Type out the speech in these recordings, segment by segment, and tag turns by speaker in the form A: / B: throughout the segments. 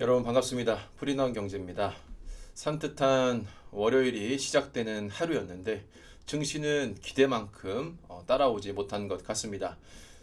A: 여러분 반갑습니다. 프리나운 경제입니다. 산뜻한 월요일이 시작되는 하루였는데 증시는 기대만큼 어, 따라오지 못한 것 같습니다.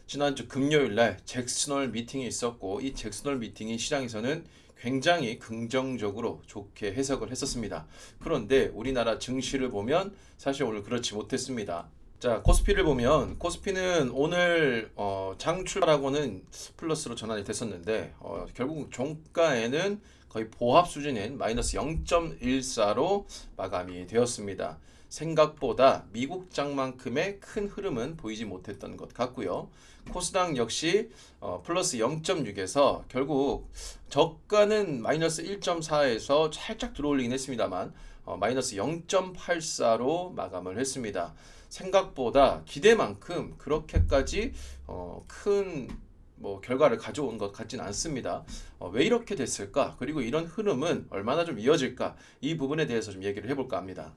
A: 지난주 금요일 날 잭슨홀 미팅이 있었고 이 잭슨홀 미팅이 시장에서는 굉장히 긍정적으로 좋게 해석을 했었습니다. 그런데 우리나라 증시를 보면 사실 오늘 그렇지 못했습니다. 자, 코스피를 보면 코스피는 오늘 어, 장 출발하고는 플러스로 전환이 됐었는데 어, 결국 종가에는 거의 보합 수준인 마이너스 0.14로 마감이 되었습니다. 생각보다 미국 장만큼의 큰 흐름은 보이지 못했던 것 같고요. 코스닥 역시 어, 플러스 0.6에서 결국 저가는 마이너스 1.4에서 살짝 들어올리긴 했습니다만 어, 마이너스 0.84로 마감을 했습니다. 생각보다 기대만큼 그렇게까지 어, 큰 뭐 결과를 가져온 것 같진 않습니다. 어, 왜 이렇게 됐을까? 그리고 이런 흐름은 얼마나 좀 이어질까? 이 부분에 대해서 좀 얘기를 해볼까 합니다.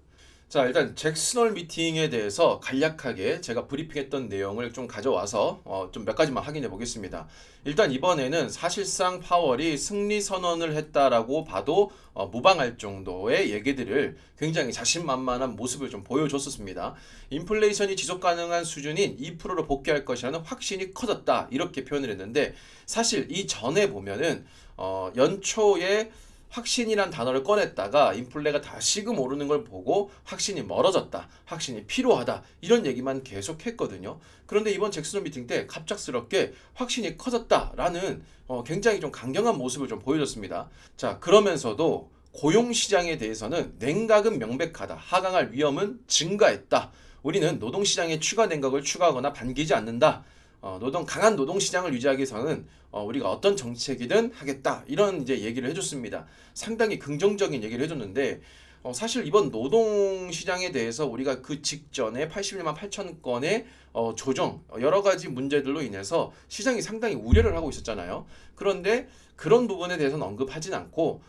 A: 자, 일단 잭슨홀 미팅에 대해서 간략하게 제가 브리핑했던 내용을 좀 가져와서 어, 좀 몇 가지만 확인해 보겠습니다. 일단 이번에는 사실상 파월이 승리 선언을 했다라고 봐도 어, 무방할 정도의 얘기들을 굉장히 자신만만한 모습을 좀 보여줬었습니다. 인플레이션이 지속 가능한 수준인 2%로 복귀할 것이라는 확신이 커졌다 이렇게 표현을 했는데 사실 이 전에 보면은 어, 연초에 확신이란 단어를 꺼냈다가 인플레가 다시금 오르는 걸 보고 확신이 멀어졌다, 확신이 필요하다 이런 얘기만 계속 했거든요. 그런데 이번 잭슨 미팅 때 갑작스럽게 확신이 커졌다라는 어, 굉장히 좀 강경한 모습을 좀 보여줬습니다. 자 그러면서도 고용 시장에 대해서는 냉각은 명백하다, 하강할 위험은 증가했다. 우리는 노동 시장에 추가 냉각을 추가하거나 반기지 않는다. 어, 노동 강한 노동 시장을 유지하기 위해서는 어, 우리가 어떤 정책이든 하겠다 이런 이제 얘기를 해줬습니다. 상당히 긍정적인 얘기를 해줬는데 어, 사실 이번 노동 시장에 대해서 우리가 그 직전에 81만 8천 건의 어, 조정 어, 여러 가지 문제들로 인해서 시장이 상당히 우려를 하고 있었잖아요. 그런데 그런 부분에 대해서는 언급하진 않고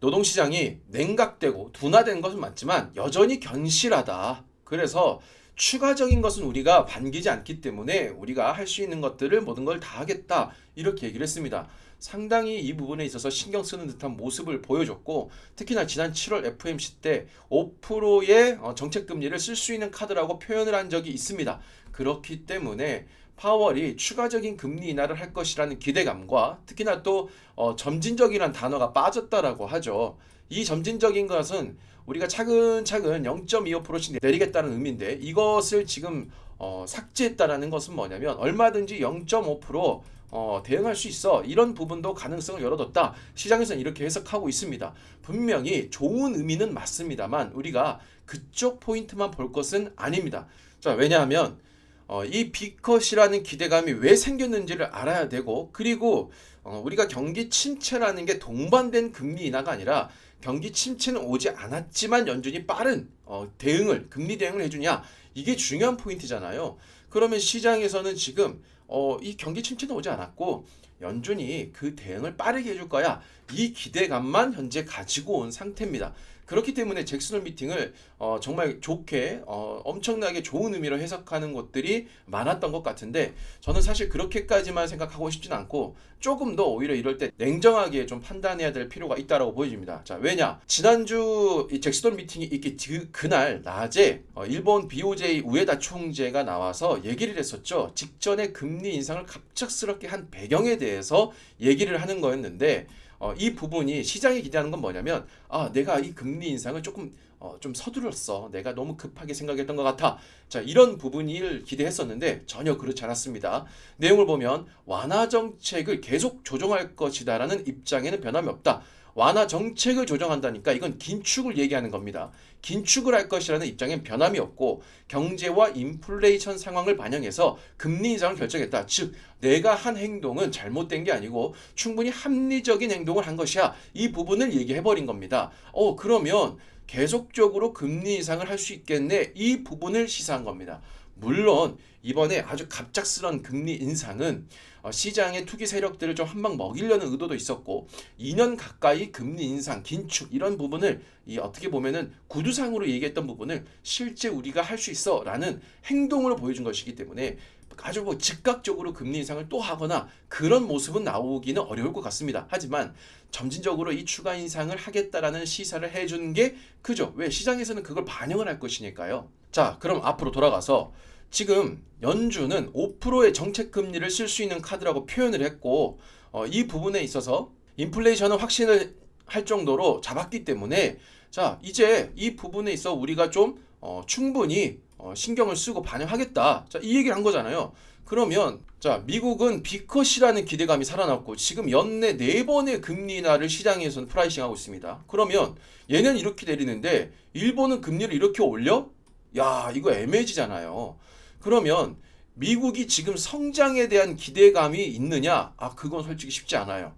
A: 노동 시장이 냉각되고 둔화된 것은 맞지만 여전히 견실하다. 그래서 추가적인 것은 우리가 반기지 않기 때문에 우리가 할 수 있는 것들을 모든 걸 다 하겠다 이렇게 얘기를 했습니다. 상당히 이 부분에 있어서 신경 쓰는 듯한 모습을 보여줬고 특히나 지난 7월 FMC 때 5%의 어, 정책 금리를 쓸 수 있는 카드라고 표현을 한 적이 있습니다. 그렇기 때문에 파월이 추가적인 금리 인하를 할 것이라는 기대감과 특히나 또 어, 점진적이라는 단어가 빠졌다라고 하죠. 이 점진적인 것은 우리가 차근차근 0.25%씩 내리겠다는 의미인데 이것을 지금 어, 삭제했다라는 것은 뭐냐면 얼마든지 0.5% 어, 대응할 수 있어. 이런 부분도 가능성을 열어뒀다. 시장에서는 이렇게 해석하고 있습니다. 분명히 좋은 의미는 맞습니다만 우리가 그쪽 포인트만 볼 것은 아닙니다. 자 왜냐하면 어, 이 B컷이라는 기대감이 왜 생겼는지를 알아야 되고 그리고 어, 우리가 경기 침체라는 게 동반된 금리 인하가 아니라 경기 침체는 오지 않았지만 연준이 빠른 어, 대응을 금리 대응을 해주냐 이게 중요한 포인트잖아요. 그러면 시장에서는 지금 어, 이 경기 침체는 오지 않았고 연준이 그 대응을 빠르게 해줄 거야 이 기대감만 현재 가지고 온 상태입니다. 그렇기 때문에 잭슨홀 미팅을 어, 정말 좋게 어, 엄청나게 좋은 의미로 해석하는 것들이 많았던 것 같은데 저는 사실 그렇게까지만 생각하고 싶진 않고 조금 더 오히려 이럴 때 냉정하게 좀 판단해야 될 필요가 있다라고 보여집니다. 자 왜냐 지난주 이 잭슨홀 미팅이 있기 그, 그날 낮에 어, 일본 BOJ 우에다 총재가 나와서 얘기를 했었죠. 직전에 금리 인상을 갑작스럽게 한 배경에 대해 서 얘기를 하는 거였는데 어, 이 부분이 시장이 기대하는 건 뭐냐면 아 내가 이 금리 인상을 조금 어, 좀 서두렀어. 내가 너무 급하게 생각했던 것 같아. 자 이런 부분을 기대했었는데 전혀 그렇지 않았습니다. 내용을 보면 완화 정책을 계속 조정할 것이다라는 입장에는 변함이 없다 완화 정책을 조정한다니까 이건 긴축을 얘기하는 겁니다. 긴축을 할 것이라는 입장엔 변함이 없고 경제와 인플레이션 상황을 반영해서 금리 인상을 결정했다. 즉 내가 한 행동은 잘못된 게 아니고 충분히 합리적인 행동을 한 것이야. 이 부분을 얘기해 버린 겁니다. 어 그러면 계속적으로 금리 인상을 할 수 있겠네. 이 부분을 시사한 겁니다. 물론 이번에 아주 갑작스런 금리 인상은 어, 시장의 투기 세력들을 좀 한방 먹이려는 의도도 있었고 2년 가까이 금리 인상, 긴축 이런 부분을 이 어떻게 보면은 구두상으로 얘기했던 부분을 실제 우리가 할 수 있어라는 행동으로 보여준 것이기 때문에 아주 뭐 즉각적으로 금리 인상을 또 하거나 그런 모습은 나오기는 어려울 것 같습니다. 하지만 점진적으로 이 추가 인상을 하겠다라는 시사를 해준 게 그죠? 왜 시장에서는 그걸 반영을 할 것이니까요. 자, 그럼 앞으로 돌아가서 지금 연준은 5%의 정책 금리를 쓸 수 있는 카드라고 표현을 했고 어, 이 부분에 있어서 인플레이션은 확신을 할 정도로 잡았기 때문에 자 이제 이 부분에 있어 우리가 좀 어, 충분히 어, 신경을 쓰고 반영하겠다. 자, 이 얘기를 한 거잖아요. 그러면 자 미국은 비컷이라는 기대감이 살아났고 지금 연내 네 번의 금리 인하를 시장에서는 프라이싱하고 있습니다. 그러면 얘는 이렇게 내리는데 일본은 금리를 이렇게 올려? 야 이거 애매해지잖아요. 그러면 미국이 지금 성장에 대한 기대감이 있느냐? 아 그건 솔직히 쉽지 않아요.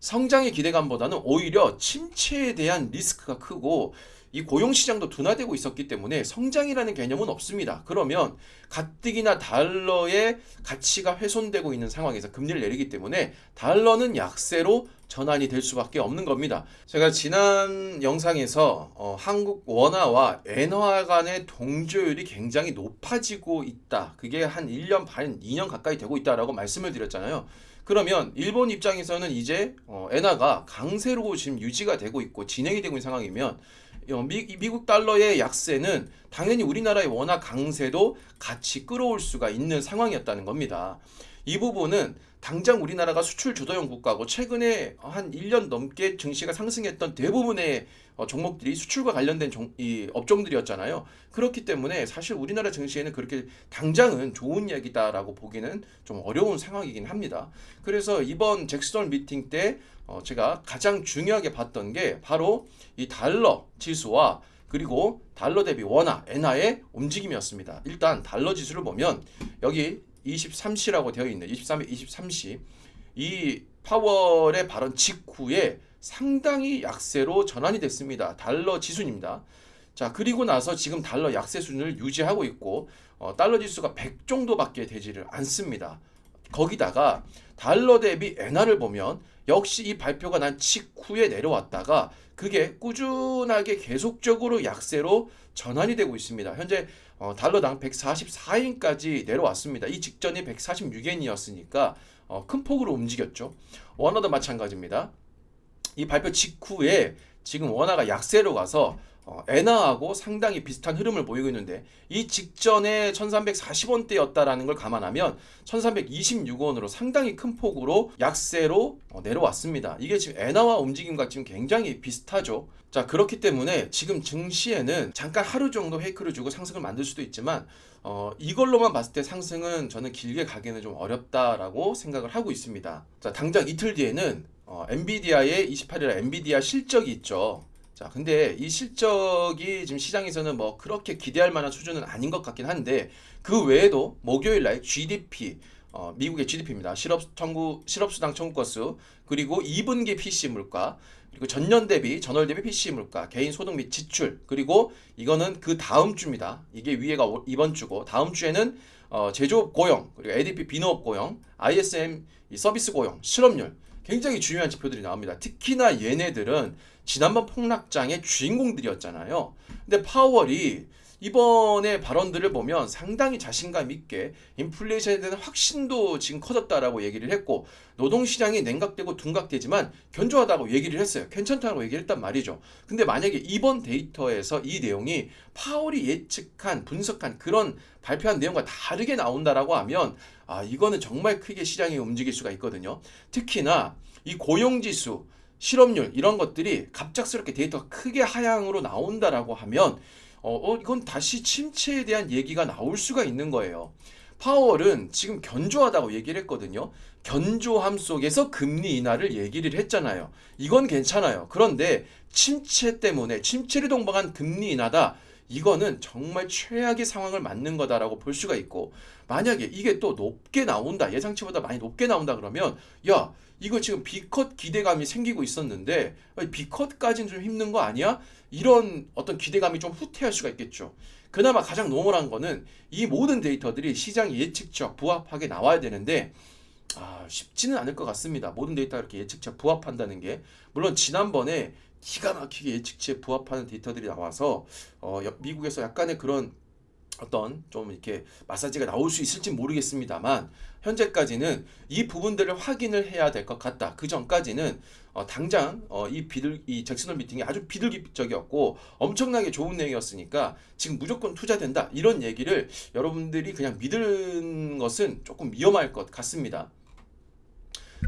A: 성장의 기대감보다는 오히려 침체에 대한 리스크가 크고 이 고용 시장도 둔화되고 있었기 때문에 성장이라는 개념은 없습니다. 그러면 가뜩이나 달러의 가치가 훼손되고 있는 상황에서 금리를 내리기 때문에 달러는 약세로 전환이 될 수밖에 없는 겁니다. 제가 지난 영상에서 어, 한국 원화와 엔화 간의 동조율이 굉장히 높아지고 있다. 그게 한 1년 반, 2년 가까이 되고 있다라고 말씀을 드렸잖아요. 그러면 일본 입장에서는 이제 어, 엔화가 강세로 지금 유지가 되고 있고 진행이 되고 있는 상황이면 어, 미, 미국 달러의 약세는 당연히 우리나라의 원화 강세도 같이 끌어올 수가 있는 상황이었다는 겁니다. 이 부분은 당장 우리나라가 수출 주도형 국가고 최근에 한 1년 넘게 증시가 상승했던 대부분의 어, 종목들이 수출과 관련된 종, 이 업종들이었잖아요. 그렇기 때문에 사실 우리나라 증시에는 그렇게 당장은 좋은 얘기다라고 보기는 좀 어려운 상황이긴 합니다. 그래서 이번 잭스턴 미팅 때 어, 제가 가장 중요하게 봤던 게 바로 이 달러 지수와 그리고 달러 대비 원화, 엔화의 움직임이었습니다. 일단 달러 지수를 보면 여기 23시라고 되어 있는 23일 23시 이 파월의 발언 직후에 상당히 약세로 전환이 됐습니다. 달러 지수입니다. 자 그리고 나서 지금 달러 약세 수준을 유지하고 있고 어, 달러 지수가 100 정도밖에 되지를 않습니다. 거기다가 달러 대비 엔화를 보면 역시 이 발표가 난 직후에 내려왔다가 그게 꾸준하게 계속적으로 약세로 전환이 되고 있습니다. 현재 어, 달러당 144엔까지 내려왔습니다. 이 직전이 146엔이었으니까 어, 큰 폭으로 움직였죠. 원화도 마찬가지입니다. 이 발표 직후에 지금 원화가 약세로 가서 어, 엔화하고 상당히 비슷한 흐름을 보이고 있는데 이 직전에 1340원대였다라는 걸 감안하면 1326원으로 상당히 큰 폭으로 약세로 어, 내려왔습니다. 이게 지금 엔화와 움직임과 지금 굉장히 비슷하죠. 자 그렇기 때문에 지금 증시에는 잠깐 하루 정도 페이크를 주고 상승을 만들 수도 있지만 어, 이걸로만 봤을 때 상승은 저는 길게 가기는 좀 어렵다라고 생각을 하고 있습니다. 자 당장 이틀 뒤에는 어, 엔비디아의 28일 엔비디아 실적이 있죠. 자, 근데 이 실적이 지금 시장에서는 뭐 그렇게 기대할 만한 수준은 아닌 것 같긴 한데 그 외에도 목요일 날 GDP 어, 미국의 GDP입니다. 실업 청구 실업 수당 청구 건수 그리고 2분기 PC 물가 그리고 전년 대비 전월 대비 PC 물가 개인 소득 및 지출 그리고 이거는 그 다음 주입니다. 이게 위에가 오- 이번 주고 다음 주에는 어, 제조업 고용 그리고 ADP 비농업 고용 ISM 이 서비스 고용 실업률 굉장히 중요한 지표들이 나옵니다. 특히나 얘네들은 지난번 폭락장의 주인공들이었잖아요. 근데 파월이 이번에 발언들을 보면 상당히 자신감 있게 인플레이션에 대한 확신도 지금 커졌다라고 얘기를 했고 노동시장이 냉각되고 둔각되지만 견조하다고 얘기를 했어요. 괜찮다고 얘기를 했단 말이죠. 근데 만약에 이번 데이터에서 이 내용이 파월이 예측한 분석한 그런 발표한 내용과 다르게 나온다라고 하면 아 이거는 정말 크게 시장이 움직일 수가 있거든요. 특히나 이 고용지수 실업률 이런 것들이 갑작스럽게 데이터가 크게 하향으로 나온다라고 하면 어, 어, 이건 다시 침체에 대한 얘기가 나올 수가 있는 거예요. 파월은 지금 견조하다고 얘기를 했거든요. 견조함 속에서 금리 인하를 얘기를 했잖아요. 이건 괜찮아요. 그런데 침체 때문에 침체를 동반한 금리 인하다. 이거는 정말 최악의 상황을 맞는 거다라고 볼 수가 있고 만약에 이게 또 높게 나온다 예상치보다 많이 높게 나온다 그러면 야 이거 지금 B컷 기대감이 생기고 있었는데 B컷까지는 좀 힘든 거 아니야? 이런 어떤 기대감이 좀 후퇴할 수가 있겠죠. 그나마 가장 노멀한 거는 이 모든 데이터들이 시장 예측치와 부합하게 나와야 되는데 아, 쉽지는 않을 것 같습니다. 모든 데이터가 이렇게 예측치와 부합한다는 게 물론 지난번에 기가 막히게 예측치에 부합하는 데이터들이 나와서 어, 여- 미국에서 약간의 그런 어떤 좀 이렇게 마사지가 나올 수 있을지 모르겠습니다만 현재까지는 이 부분들을 확인을 해야 될 것 같다. 그 전까지는 어, 당장 어, 이 비둘 이 잭슨홀 미팅이 아주 비둘기적이었고 엄청나게 좋은 내용이었으니까 지금 무조건 투자된다 이런 얘기를 여러분들이 그냥 믿는 것은 조금 위험할 것 같습니다.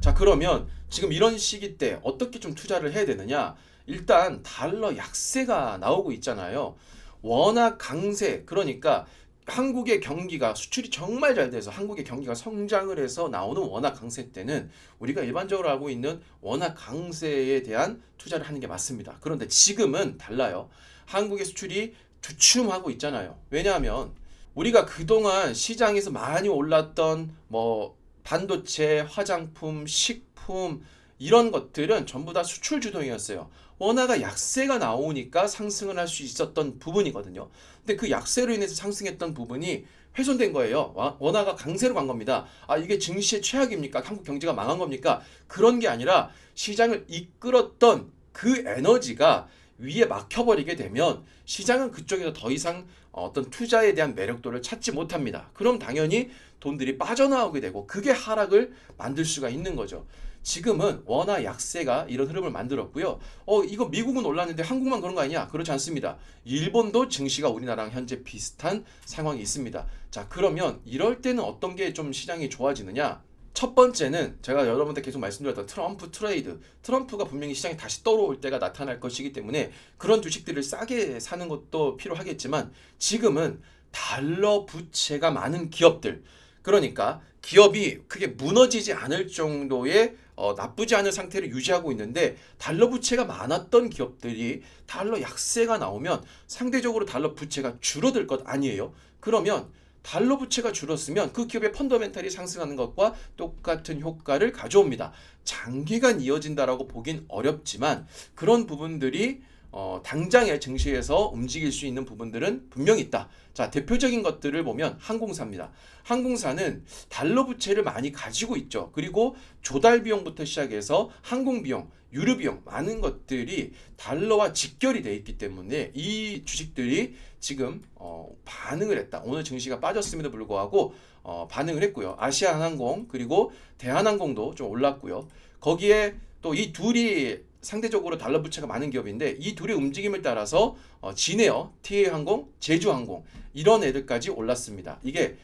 A: 자 그러면 지금 이런 시기 때 어떻게 좀 투자를 해야 되느냐? 일단 달러 약세가 나오고 있잖아요. 워낙 강세 그러니까 한국의 경기가 수출이 정말 잘 돼서 한국의 경기가 성장을 해서 나오는 워낙 강세 때는 우리가 일반적으로 알고 있는 워낙 강세에 대한 투자를 하는 게 맞습니다. 그런데 지금은 달라요. 한국의 수출이 주춤하고 있잖아요. 왜냐하면 우리가 그동안 시장에서 많이 올랐던 뭐 반도체, 화장품, 식품 이런 것들은 전부 다 수출 주동이었어요. 원화가 약세가 나오니까 상승을 할 수 있었던 부분이거든요. 근데 그 약세로 인해서 상승했던 부분이 훼손된 거예요. 와- 원화가 강세로 간 겁니다. 아, 이게 증시의 최악입니까? 한국 경제가 망한 겁니까? 그런 게 아니라 시장을 이끌었던 그 에너지가 위에 막혀버리게 되면 시장은 그쪽에서 더 이상 어떤 투자에 대한 매력도를 찾지 못합니다. 그럼 당연히 돈들이 빠져나오게 되고 그게 하락을 만들 수가 있는 거죠. 지금은 원화 약세가 이런 흐름을 만들었고요. 어, 이거 미국은 올랐는데 한국만 그런 거 아니냐? 그렇지 않습니다. 일본도 증시가 우리나라랑 현재 비슷한 상황이 있습니다. 자, 그러면 이럴 때는 어떤 게 좀 시장이 좋아지느냐? 첫 번째는 제가 여러분들 계속 말씀드렸던 트럼프 트레이드. 트럼프가 분명히 시장에 다시 떨어올 때가 나타날 것이기 때문에 그런 주식들을 싸게 사는 것도 필요하겠지만 지금은 달러 부채가 많은 기업들. 그러니까 기업이 크게 무너지지 않을 정도의 어, 나쁘지 않은 상태를 유지하고 있는데 달러 부채가 많았던 기업들이 달러 약세가 나오면 상대적으로 달러 부채가 줄어들 것 아니에요. 그러면 달러 부채가 줄었으면 그 기업의 펀더멘탈이 상승하는 것과 똑같은 효과를 가져옵니다. 장기간 이어진다라고 보긴 어렵지만 그런 부분들이 어, 당장의 증시에서 움직일 수 있는 부분들은 분명히 있다. 자, 대표적인 것들을 보면 항공사입니다. 항공사는 달러 부채를 많이 가지고 있죠. 그리고 조달 비용부터 시작해서 항공 비용, 유류 비용 많은 것들이 달러와 직결이 돼 있기 때문에 이 주식들이 지금 어, 반응을 했다. 오늘 증시가 빠졌음에도 불구하고 어, 반응을 했고요. 아시아항공 그리고 대한항공도 좀 올랐고요. 거기에 또 이 둘이 상대적으로 달러 부채가 많은 기업인데 이 둘의 움직임을 따라서 어, 진에어, TA항공, 제주항공 이런 애들까지 올랐습니다. 이게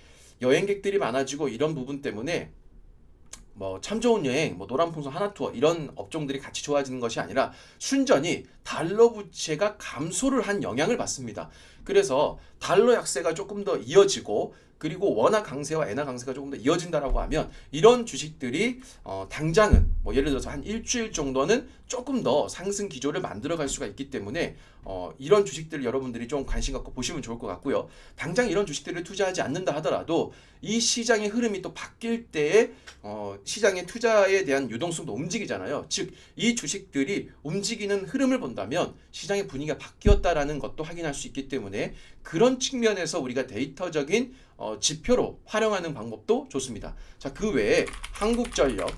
A: 여행객들이 많아지고 이런 부분 때문에 뭐 참 좋은 여행, 뭐 노란 풍선 하나 투어 이런 업종들이 같이 좋아지는 것이 아니라 순전히 달러 부채가 감소를 한 영향을 받습니다. 그래서 달러 약세가 조금 더 이어지고 그리고 원화 강세와 엔화 강세가 조금 더 이어진다라고 하면 이런 주식들이 어, 당장은 뭐 예를 들어서 한 일주일 정도는 조금 더 상승 기조를 만들어갈 수가 있기 때문에 어, 이런 주식들을 여러분들이 좀 관심 갖고 보시면 좋을 것 같고요. 당장 이런 주식들을 투자하지 않는다 하더라도 이 시장의 흐름이 또 바뀔 때에 어, 시장의 투자에 대한 유동성도 움직이잖아요. 즉 이 주식들이 움직이는 흐름을 본다면 시장의 분위기가 바뀌었다라는 것도 확인할 수 있기 때문에 그런 측면에서 우리가 데이터적인 어, 지표로 활용하는 방법도 좋습니다. 자, 그 외에 한국전력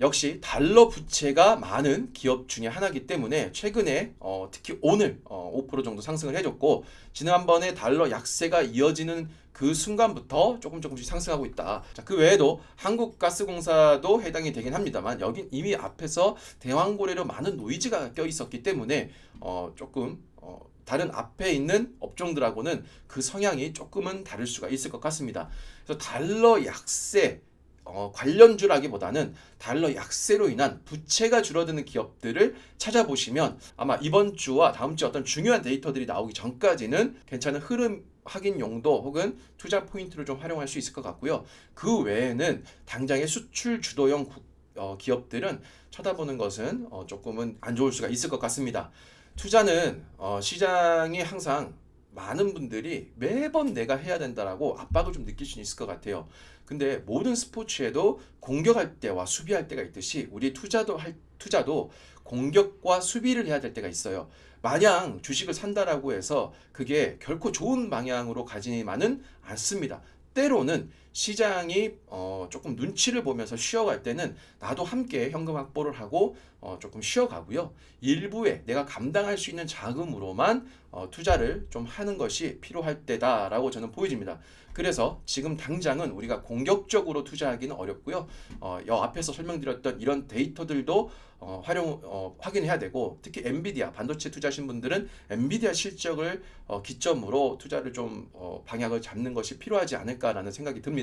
A: 역시 달러 부채가 많은 기업 중에 하나이기 때문에 최근에 어, 특히 오늘 어, 5% 정도 상승을 해줬고 지난번에 달러 약세가 이어지는 그 순간부터 조금 조금씩 상승하고 있다. 자, 그 외에도 한국가스공사도 해당이 되긴 합니다만 여긴 이미 앞에서 대왕고래로 많은 노이즈가 껴 있었기 때문에 어, 조금 어, 다른 앞에 있는 업종들하고는 그 성향이 조금은 다를 수가 있을 것 같습니다. 그래서 달러 약세 어, 관련주라기보다는 달러 약세로 인한 부채가 줄어드는 기업들을 찾아보시면 아마 이번 주와 다음 주 어떤 중요한 데이터들이 나오기 전까지는 괜찮은 흐름 확인 용도 혹은 투자 포인트를 좀 활용할 수 있을 것 같고요. 그 외에는 당장의 수출 주도형 국- 어, 기업들은 쳐다보는 것은 어, 조금은 안 좋을 수가 있을 것 같습니다. 투자는 어, 시장이 항상 많은 분들이 매번 내가 해야 된다라고 압박을 좀 느낄 수 있을 것 같아요. 근데 모든 스포츠에도 공격할 때와 수비할 때가 있듯이 우리 투자도 할 투자도 공격과 수비를 해야 될 때가 있어요. 마냥 주식을 산다라고 해서 그게 결코 좋은 방향으로 가지만은 않습니다. 때로는 시장이 어, 조금 눈치를 보면서 쉬어갈 때는 나도 함께 현금 확보를 하고 어, 조금 쉬어가고요. 일부에 내가 감당할 수 있는 자금으로만 어, 투자를 좀 하는 것이 필요할 때다라고 저는 보여집니다. 그래서 지금 당장은 우리가 공격적으로 투자하기는 어렵고요. 어, 여 앞에서 설명드렸던 이런 데이터들도 어, 활용 어, 확인해야 되고 특히 엔비디아 반도체 투자하신 분들은 엔비디아 실적을 어, 기점으로 투자를 좀 어, 방향을 잡는 것이 필요하지 않을까라는 생각이 듭니다.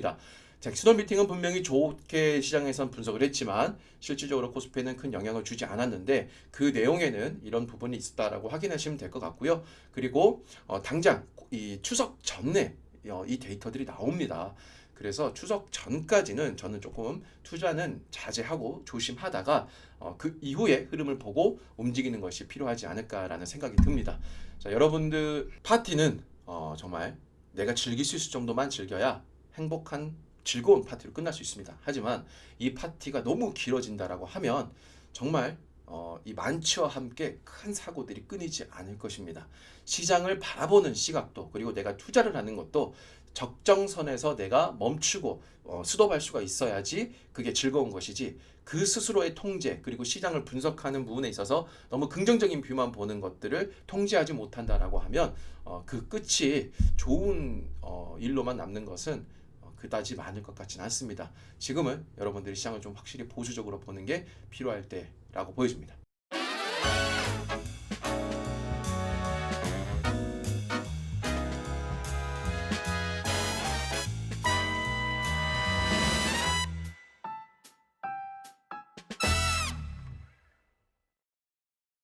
A: 자, 엑스더 미팅은 분명히 좋게 시장에선 분석을 했지만 실질적으로 코스피에는 큰 영향을 주지 않았는데 그 내용에는 이런 부분이 있었다라고 확인하시면 될 것 같고요. 그리고 어, 당장 이 추석 전에 어, 이 데이터들이 나옵니다. 그래서 추석 전까지는 저는 조금 투자는 자제하고 조심하다가 어, 그 이후에 흐름을 보고 움직이는 것이 필요하지 않을까라는 생각이 듭니다. 자, 여러분들 파티는 어, 정말 내가 즐길 수 있을 정도만 즐겨야 행복한 즐거운 파티로 끝날 수 있습니다. 하지만 이 파티가 너무 길어진다라고 하면 정말 어, 이 만취와 함께 큰 사고들이 끊이지 않을 것입니다. 시장을 바라보는 시각도 그리고 내가 투자를 하는 것도 적정선에서 내가 멈추고 어, 스톱할 수가 있어야지 그게 즐거운 것이지 그 스스로의 통제 그리고 시장을 분석하는 부분에 있어서 너무 긍정적인 뷰만 보는 것들을 통제하지 못한다라고 하면 어, 그 끝이 좋은 어, 일로만 남는 것은 어, 그다지 많을 것 같지는 않습니다. 지금은 여러분들이 시장을 좀 확실히 보수적으로 보는 게 필요할 때라고 보여집니다.